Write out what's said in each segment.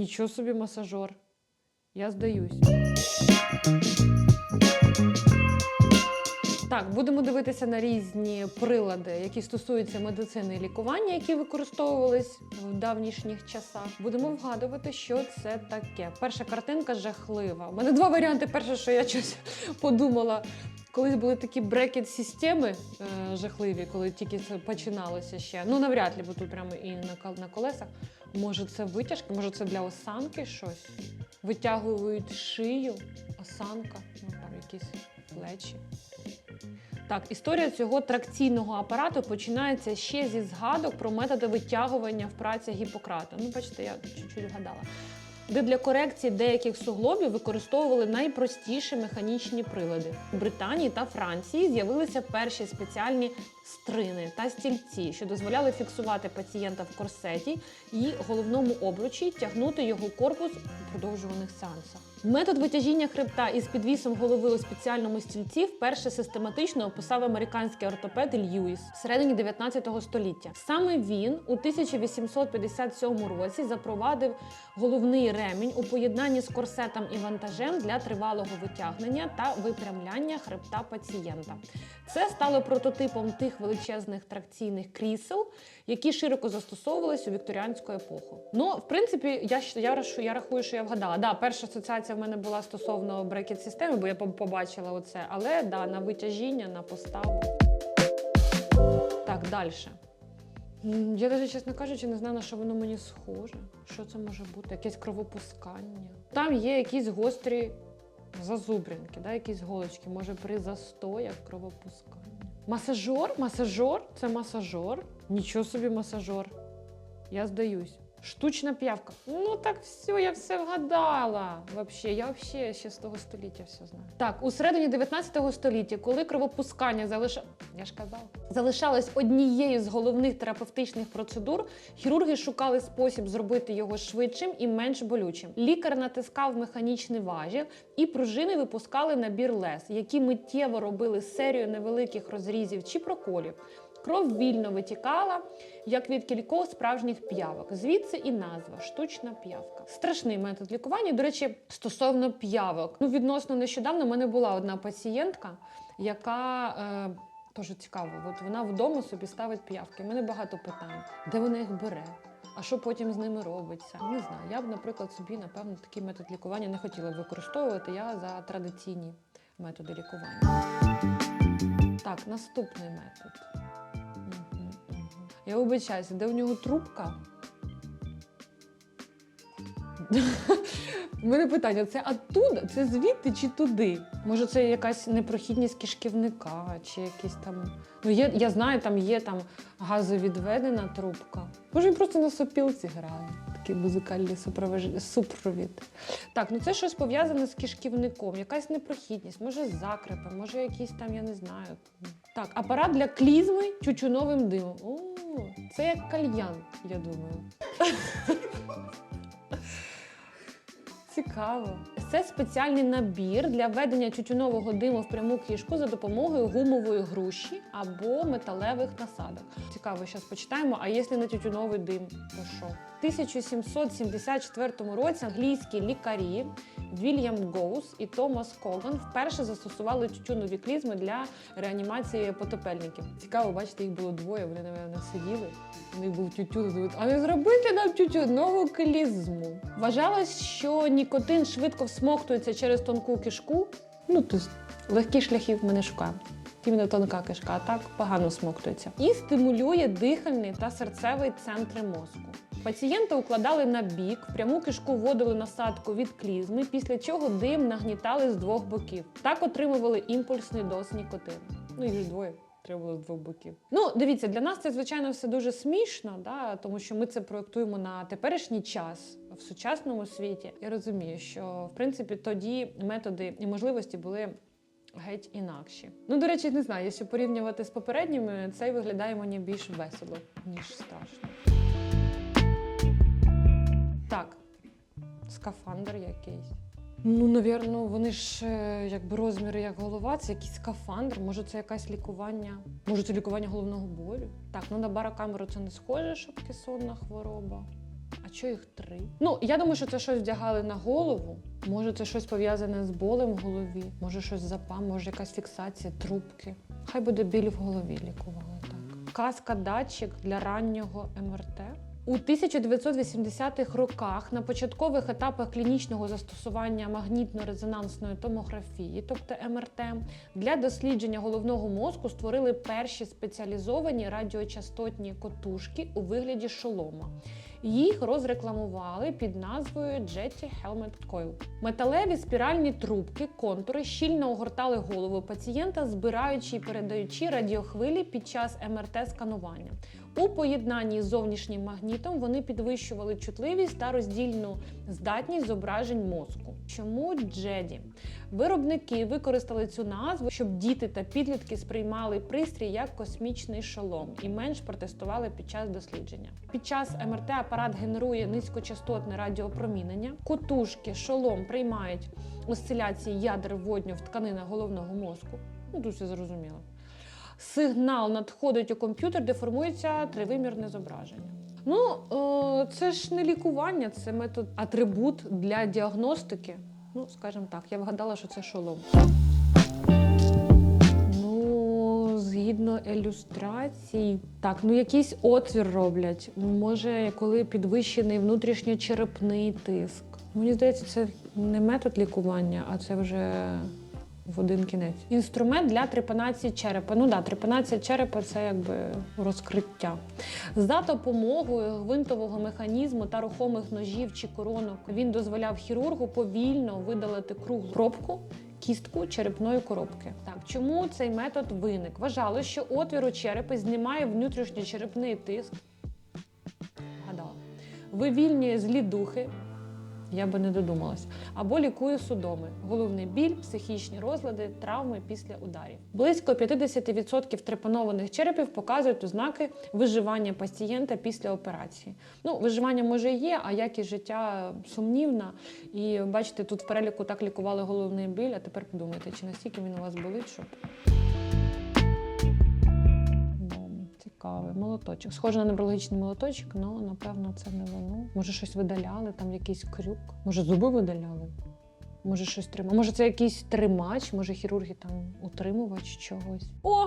Нічого собі масажор. Я здаюсь. Так, будемо дивитися на різні прилади, які стосуються медицини і лікування, які використовувались в давнішніх часах. Будемо вгадувати, що це таке. Перша картинка жахлива. У мене два варіанти. Перше, що я щось подумала. Колись були такі брекет-системи е, жахливі, коли тільки це починалося ще. Ну навряд ли, бо тут прямо і на, кол- на колесах. Може, це витяжки, може, це для осанки щось. Витягують шию, осанка, ну там якісь плечі. Так, історія цього тракційного апарату починається ще зі згадок про методи витягування в праці Гіппократа. Ну, бачите, я чуть-чуть вгадала. Де для корекції деяких суглобів використовували найпростіші механічні прилади. У Британії та Франції з'явилися перші спеціальні стрини та стільці, що дозволяли фіксувати пацієнта в корсеті і головному обручі тягнути його корпус у продовжуваних сеансах. Метод витяжіння хребта із підвісом голови у спеціальному стільці вперше систематично описав американський ортопед Льюіс в середині 19 століття. Саме він у 1857 році запровадив головний ремінь у поєднанні з корсетом і вантажем для тривалого витягнення та випрямляння хребта пацієнта. Це стало прототипом тих величезних тракційних крісел, які широко застосовувались у вікторіанську епоху. Ну, в принципі, я, я, я рахую, що я вгадала. Да, перша асоціація в мене була стосовно брекет системи, бо я побачила оце. Але да, на витяжіння, на поставу. Так, далі. Я навіть, чесно кажучи, не знаю, на що воно мені схоже. Що це може бути? Якесь кровопускання. Там є якісь гострі зазубринки, да? якісь голочки, може при застоях кровопускання. Масажор? Масажор? Це масажор. Нічого собі масажор. Я здаюсь. Штучна п'явка. Ну так все, я все вгадала. Вообще, я вообще ще з того століття все знаю. Так, у середині 19 століття, коли кровопускання залиша... я ж казала, залишалось однією з головних терапевтичних процедур, хірурги шукали спосіб зробити його швидшим і менш болючим. Лікар натискав механічний важіль, і пружини випускали набір лез, які миттєво робили серію невеликих розрізів чи проколів. Кров вільно витікала, як від кількох справжніх п'явок. Звідси і назва штучна п'явка. Страшний метод лікування. До речі, стосовно п'явок. Ну, відносно нещодавно в мене була одна пацієнтка, яка. Е, Дуже цікаво, от вона вдома собі ставить п'явки. У мене багато питань, де вона їх бере, а що потім з ними робиться. Не знаю. Я б, наприклад, собі, напевно, такий метод лікування не хотіла використовувати. Я за традиційні методи лікування. Так, наступний метод. Я вибачаюся, де в нього трубка? У мене питання: це оттуда? Це звідти чи туди? Може, це якась непрохідність кишківника, чи якісь там. Ну, є, я знаю, там є там газовідведена трубка. Може, він просто на сопілці грає. Такий музикальний супровож- супровід. Так, ну це щось пов'язане з кишківником, якась непрохідність, може закрепи, може якісь там, я не знаю. Так, апарат для клізми тютюновим димом. О, це як кальян, я думаю. Цікаво. Це спеціальний набір для введення тютюнового диму в пряму кішку за допомогою гумової груші або металевих насадок. Цікаво, зараз почитаємо. А якщо не тютюновий дим, то що? В 1774 році англійські лікарі Вільям Гоус і Томас Коган вперше застосували тютюнові клізми для реанімації потопельників. Цікаво, бачите, їх було двоє. Вони, напевно, сиділи. У них був тютюн. А не зробити нам тютюнову клізму. Вважалось, що нікотин швидко всмоктується через тонку кишку. Ну, тобто легкі шляхів ми не шукаємо. Іменно тонка кишка, а так погано смоктується. І стимулює дихальний та серцевий центри мозку. Пацієнта укладали на бік, в пряму кишку вводили насадку від клізми, після чого дим нагнітали з двох боків. Так отримували імпульсний доз нікотину. Ну ж двоє. Треба було з двох боків. Ну, дивіться, для нас це звичайно все дуже смішно, да, тому що ми це проєктуємо на теперішній час в сучасному світі. Я розумію, що в принципі тоді методи і можливості були геть інакші. Ну, до речі, не знаю, якщо порівнювати з попередніми, цей виглядає мені більш весело, ніж страшно. Так, скафандр якийсь. Ну, навірно, вони ж е, якби розміри як голова, це якийсь скафандр, може це якесь лікування, може це лікування головного болю. Так, ну на барокамеру це не схоже, щоб кесонна хвороба. А чого їх три? Ну, я думаю, що це щось вдягали на голову. Може, це щось пов'язане з болем в голові, може щось запам, може якась фіксація, трубки. Хай буде біль в голові лікували так. Каска датчик для раннього МРТ. У 1980-х роках на початкових етапах клінічного застосування магнітно-резонансної томографії, тобто МРТ, для дослідження головного мозку створили перші спеціалізовані радіочастотні котушки у вигляді шолома. Їх розрекламували під назвою Jetty Helmet Coil. Металеві спіральні трубки, контури щільно огортали голову пацієнта, збираючи і передаючи радіохвилі під час МРТ-сканування. У поєднанні з зовнішнім магнітом вони підвищували чутливість та роздільну здатність зображень мозку. Чому Джеді? Виробники використали цю назву, щоб діти та підлітки сприймали пристрій як космічний шолом і менш протестували під час дослідження. Під час МРТ апарат генерує низькочастотне радіопромінення. Котушки, шолом приймають осциляції ядер водню в тканинах головного мозку. Ну тут все зрозуміло. Сигнал надходить у комп'ютер, де формується тривимірне зображення. Ну, е, це ж не лікування, це метод атрибут для діагностики. Ну, скажімо так, я вгадала, що це шолом. Ну, згідно ілюстрацій, так, ну якийсь отвір роблять. Може, коли підвищений внутрішньочерепний тиск. Мені здається, це не метод лікування, а це вже в один кінець. Інструмент для трепанації черепа. Ну да, трепанація черепа це якби розкриття. За допомогою гвинтового механізму та рухомих ножів чи коронок він дозволяв хірургу повільно видалити круглу пробку. Кістку черепної коробки. Так, чому цей метод виник? Вважали, що отвір у черепі знімає внутрішньочерепний тиск. Гадала. Вивільнює злі духи, я би не додумалась. Або лікує судоми, головний біль, психічні розлади, травми після ударів. Близько 50% трепанованих черепів показують ознаки виживання пацієнта після операції. Ну, виживання може є, а якість життя сумнівна. І бачите, тут в переліку так лікували головний біль. А тепер подумайте, чи настільки він у вас болить, щоб. Цікавий молоточок. Схоже на неврологічний молоточок, але напевно це не воно. Може, щось видаляли, там якийсь крюк. Може, зуби видаляли. Може, щось тримає. Може, це якийсь тримач, може, хірурги там утримувач чогось. О!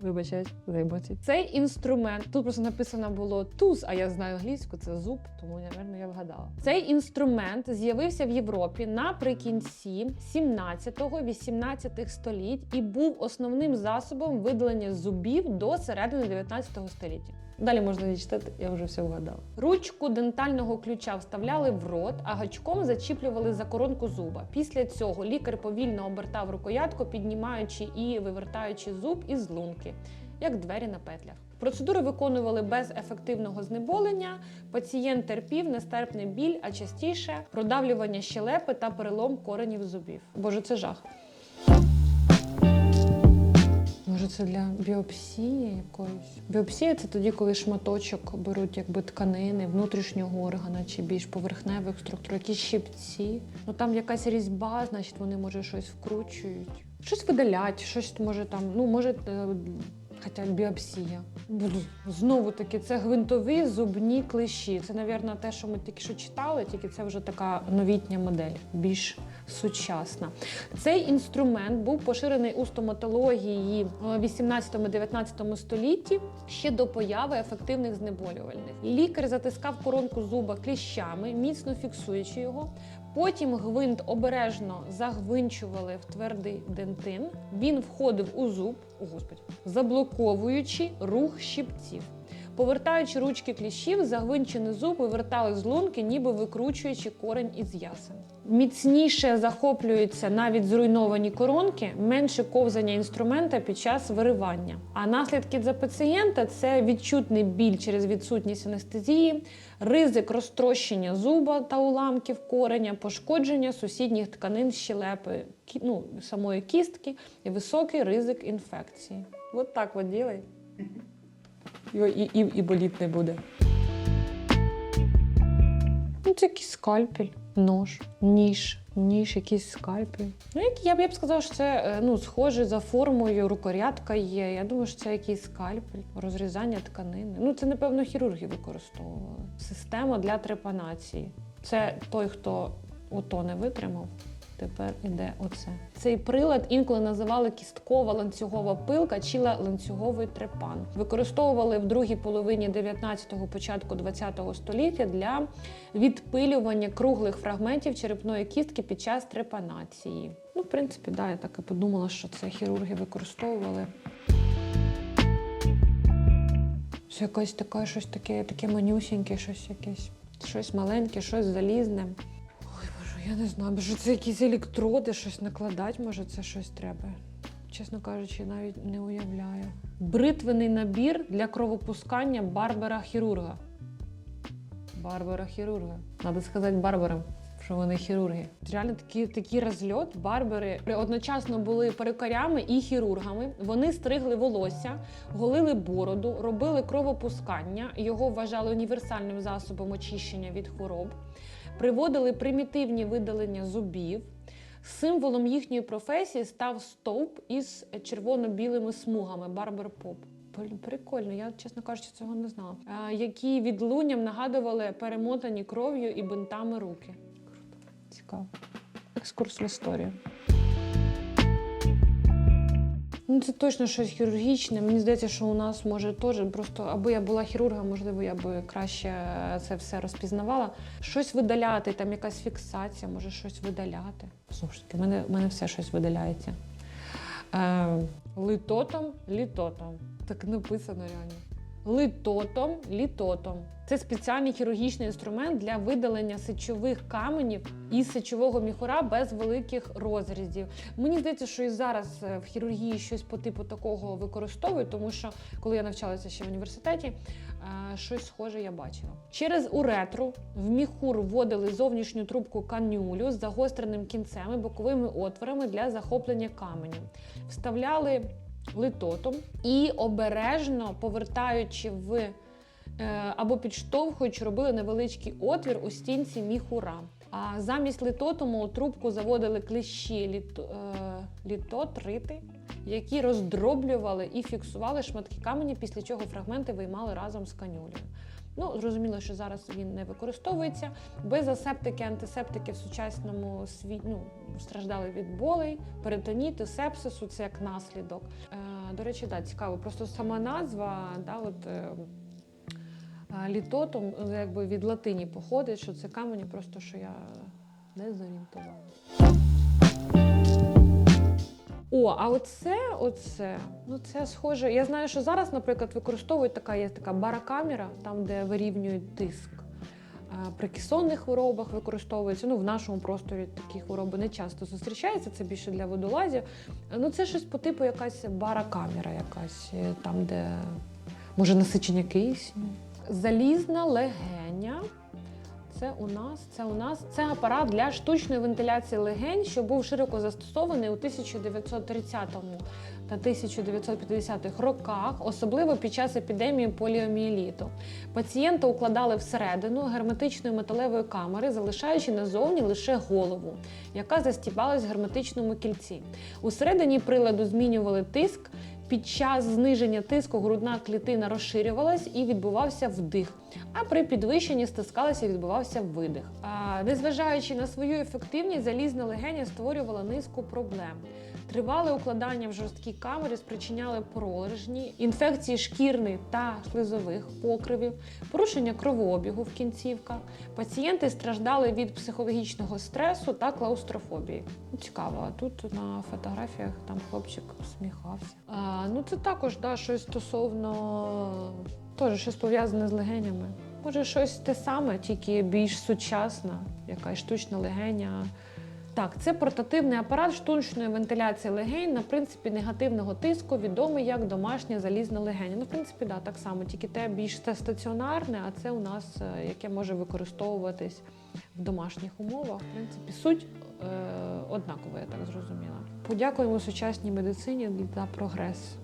Вибачаюсь за емоції. Цей інструмент. Тут просто написано було туз, а я знаю англійську, це зуб, тому, напевно, я вгадала. Цей інструмент з'явився в Європі наприкінці 17-18 століть і був основним засобом видалення зубів до середини 19 століття. Далі можна не читати, я вже все вгадала. Ручку дентального ключа вставляли в рот, а гачком зачіплювали за коронку зуба. Після цього лікар повільно обертав рукоятку, піднімаючи і вивертаючи зуб із лунки, як двері на петлях. Процедури виконували без ефективного знеболення. Пацієнт терпів нестерпний біль, а частіше продавлювання щелепи та перелом коренів зубів. Боже, це жах. Може, це для біопсії якоїсь? Біопсія це тоді, коли шматочок беруть якби тканини внутрішнього органа чи більш поверхневих структур, якісь щипці. Ну там якась різьба, значить вони може щось вкручують. Щось видалять, щось може там, ну може. Хоча біопсія. Знову таки, це гвинтові зубні клещі. Це, мабуть, те, що ми тільки що читали, тільки це вже така новітня модель, більш сучасна. Цей інструмент був поширений у стоматології в 18-19 столітті ще до появи ефективних знеболювальних. Лікар затискав коронку зуба кліщами, міцно фіксуючи його. Потім гвинт обережно загвинчували в твердий дентин. Він входив у зуб, о господи, заблоковуючи рух щипців. Повертаючи ручки кліщів, загвинчений зуб вивертали з лунки, ніби викручуючи корень із ясен. Міцніше захоплюються навіть зруйновані коронки, менше ковзання інструмента під час виривання. А наслідки для пацієнта це відчутний біль через відсутність анестезії, ризик розтрощення зуба та уламків кореня, пошкодження сусідніх тканин щелепи, ну, самої кістки і високий ризик інфекції. От так от ділай. І, і, і, боліт не буде. Ну, це якийсь скальпель, нож, ніж, ніж, якийсь скальпель. Ну, як я б я б сказала, що це е, ну, схоже за формою, рукорядка є. Я думаю, що це якийсь скальпель, розрізання тканини. Ну, це, напевно, хірурги використовували. Система для трепанації. Це той, хто ото не витримав. Тепер іде оце. Цей прилад інколи називали кісткова ланцюгова пилка чи ланцюговий трепан. Використовували в другій половині 19-го, початку 20-го століття для відпилювання круглих фрагментів черепної кістки під час трепанації. Ну, в принципі, да, я так і подумала, що це хірурги використовували. Це якось таке, щось таке, таке манюсіньке, щось якесь, щось маленьке, щось залізне. Я не знаю, може це якісь електроди, щось накладати, може це щось треба. Чесно кажучи, навіть не уявляю. Бритвений набір для кровопускання барбера хірурга. Барбера хірурга. Треба сказати барберам, що вони хірурги. Реально такий, такий розльот. Барбери одночасно були перукарями і хірургами. Вони стригли волосся, голили бороду, робили кровопускання. Його вважали універсальним засобом очищення від хвороб. Приводили примітивні видалення зубів. Символом їхньої професії став стовп із червоно-білими смугами Барбер Поп. Блін, прикольно, я, чесно кажучи, цього не знала. А, які відлунням нагадували перемотані кров'ю і бинтами руки. Круто. Цікаво. Екскурс в історію. Ну, це точно щось хірургічне. Мені здається, що у нас може теж просто, аби я була хірургом, можливо, я би краще це все розпізнавала. Щось видаляти, там якась фіксація, може щось видаляти. Знову ж таки, в мене, в мене все щось видаляється. Е, литотом, літотом. Так написано реально. Литотом, літотом. Це спеціальний хірургічний інструмент для видалення сечових каменів із сечового міхура без великих розрізів. Мені здається, що і зараз е, в хірургії щось по типу такого використовують, тому що коли я навчалася ще в університеті, е, щось схоже я бачила. Через уретру в міхур вводили зовнішню трубку канюлю з загостреним кінцем і боковими отворами для захоплення каменів. Вставляли литотом і обережно повертаючи в е, або підштовхуючи, робили невеличкий отвір у стінці міхура. А замість литотому у трубку заводили клещі е, літотрити, які роздроблювали і фіксували шматки камені, після чого фрагменти виймали разом з канюлею. Ну, зрозуміло, що зараз він не використовується. Без асептики, антисептики в сучасному світі ну, страждали від болей, перитоніту, сепсису, це як наслідок. Е, до речі, да, цікаво, просто сама назва, да, от, е, літотом, ну, якби від латині походить, що це камені, просто що я не зорієнтувала. А оце, оце, ну це схоже. Я знаю, що зараз, наприклад, використовують така є така барокамера, там де вирівнюють тиск. При кесонних хворобах використовується. Ну, в нашому просторі такі хвороби не часто зустрічаються, це більше для водолазів. Ну, це щось по типу якась барокамера, якась е, там, де може насичення кисню. Залізна легеня. Це у нас, це у нас це апарат для штучної вентиляції легень, що був широко застосований у 1930 та 1950-х роках, особливо під час епідемії поліомієліту. Пацієнта укладали всередину герметичної металевої камери, залишаючи назовні лише голову, яка застібалась в герметичному кільці. Усередині приладу змінювали тиск. Під час зниження тиску грудна клітина розширювалась і відбувався вдих, а при підвищенні стискалася і відбувався видих. А, незважаючи на свою ефективність, залізна легеня створювала низку проблем. Тривале укладання в жорсткій камері спричиняли пролежні, інфекції шкірних та шлизових покривів, порушення кровообігу в кінцівках. Пацієнти страждали від психологічного стресу та клаустрофобії. Цікаво, тут на фотографіях там хлопчик усміхався. А, ну це також да, щось стосовно теж щось пов'язане з легенями. Може, щось те саме, тільки більш сучасна, якась штучна легеня. Так, це портативний апарат штучної вентиляції легень на принципі негативного тиску, відомий як домашня залізна легеня. Ну, в принципі, да, так само, тільки те більш те стаціонарне, а це у нас е, яке може використовуватись в домашніх умовах. В принципі, суть е, однакова, я так зрозуміла. Подякуємо сучасній медицині за прогрес.